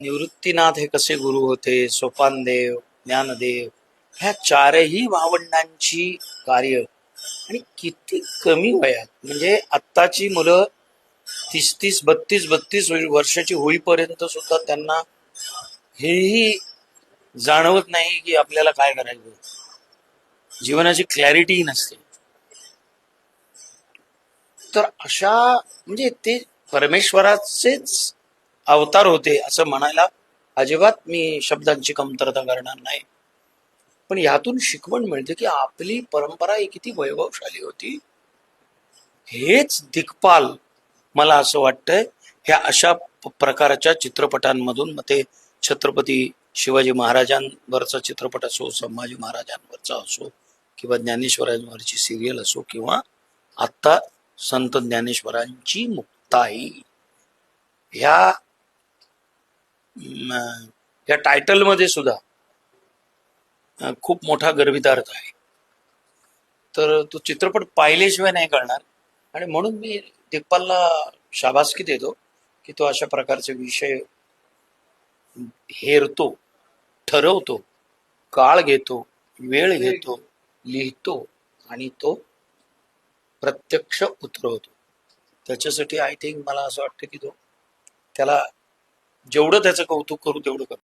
निवृत्तीनाथ हे कसे गुरु होते? सोपानदेव ज्ञानदेव ह्या चारही भावंडांची कार्य. आणि किती कमी वयात. म्हणजे आत्ताची मुलं तीस तीस बत्तीस बत्तीस वर्षाची होईपर्यंत सुद्धा त्यांना हेही जाणवत नाही की आपल्याला काय करायचं. जीवनाची क्लॅरिटी नसते. तर अशा म्हणजे ते परमेश्वराचेच अवतार होते असं म्हणायला अजिबात मी शब्दांची कमतरता करणार नाही. पण यातून शिकवण मिळते की आपली परंपरा ही किती वैभवशाली होती. हेच दिग्पाल मला असं वाटतंय ह्या अशा प्रकारच्या चित्रपटांमधून मग ते छत्रपती शिवाजी महाराजांवरचा चित्रपट असो संभाजी महाराजांवरचा असो किंवा ज्ञानेश्वरांवरची सिरियल असो किंवा आत्ता संत ज्ञानेश्वरांची मुक्ताई ह्या या टायटलमध्ये सुद्धा खूप मोठा गर्भितार्थ आहे. तर तो चित्रपट पाहिल्याशिवाय नाही कळणार. आणि म्हणून मी दिग्पालला शाबासकी देतो की तो अशा प्रकारचे विषय हेरतो ठरवतो काळ घेतो वेळ घेतो लिहितो आणि तो प्रत्यक्ष उतरवतो. त्याच्यासाठी आय थिंक मला असं वाटतं की तो त्याला जेवढं त्याचं कौतुक करू तेवढं करू